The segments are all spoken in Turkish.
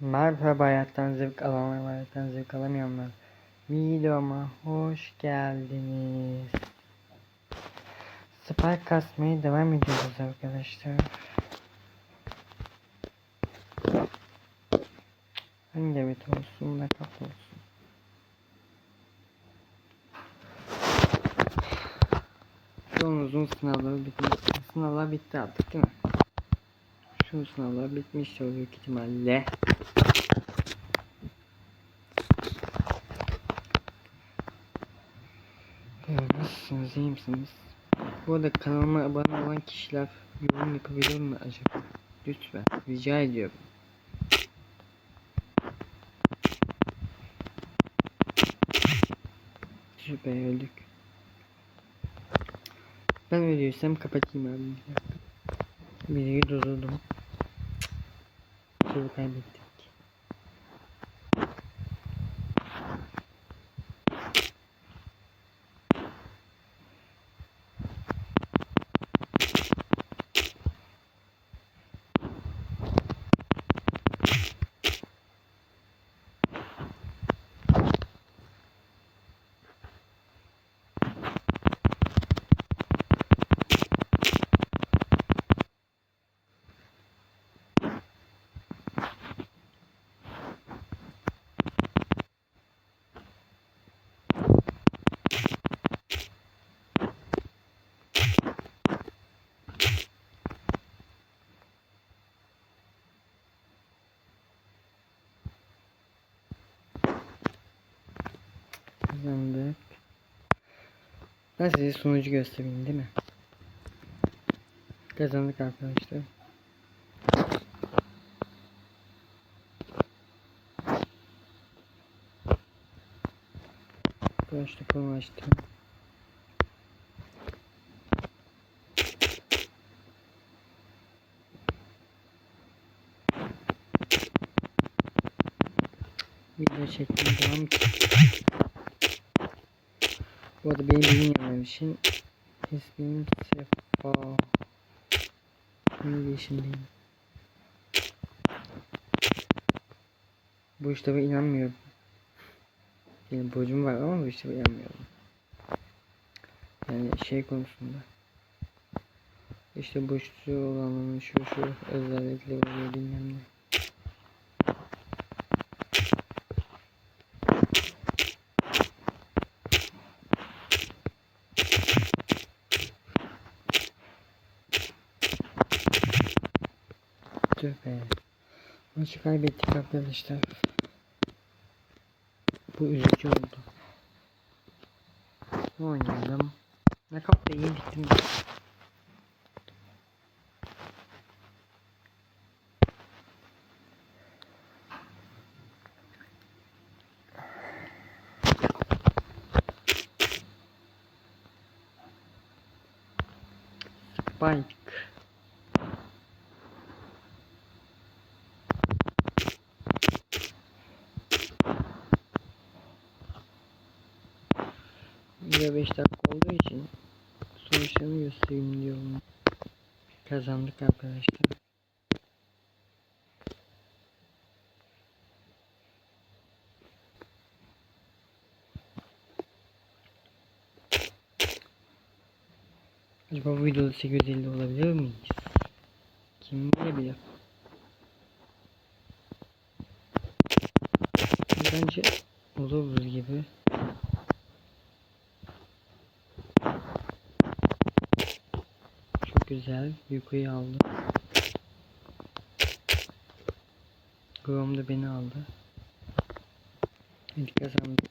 Merhaba hayattan zevk ve hayattan zevk alamayanlar. Videoma hoş geldiniz. Spike kasmaya devam ediyoruz arkadaşlar. Hangi evet olsun ne kap olsun. Son uzun sınavları bitmiş. Sınavlar bitti artık değil mi? Şu sınavlar bitmiş büyük ihtimalle. Nasılsınız, iyi misiniz? Bu arada kanalıma abone olan kişiler yorum yapabilir mi acaba? Lütfen, rica ediyorum. Süper öldük. Ben ölüyorsam kapatayım abi. Videoyu durdurdum. Soru kaybettik. Kazandık. Ben size sonucu göstereyim değil mi? Kazandık arkadaşlar. Başta konu açtım. Video çekmeye devam Bu arada benim için ismim Sefa. 17 yaşındayım. Bu işte ben inanmıyorum. Yani borcum var ama bu işte ben inanmıyorum. Yani şey konusunda. İşte borçlu olanın şu şu özellikle oluyor bilmem ne. Tüh be. Maçı kaybettik arkadaşlar. Bu üzücü oldu. Oynayalım? Ne kapta iyi bittim. Spike. Video 5 dakika olduğu için sonuçlarını göstereyim diyorum. Kazandık arkadaşlar. Acaba bu videoda 850 olabilir miyiz? Kim bilebilir? Bence oluruz gibi. Güzel. Yuko'yu aldı. Grom da beni aldı. İlk kazandık.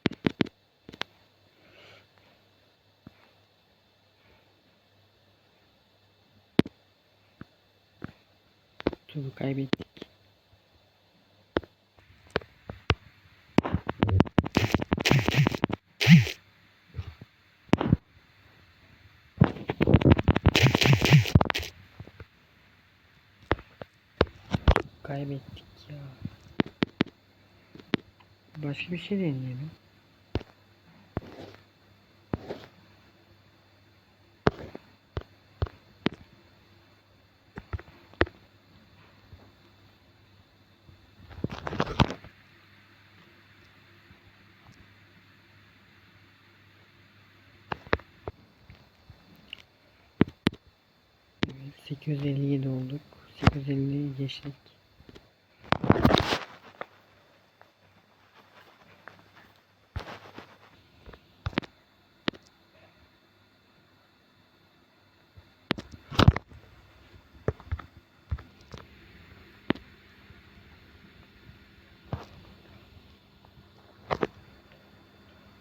Turu kaybettik. Kaybettik ya. Başka bir şey deneyelim. Evet, 857 olduk. 850 geçtik.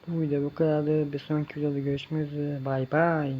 Bu video bu kadardı. Bir sonraki videoda görüşmek üzere. Bay bay.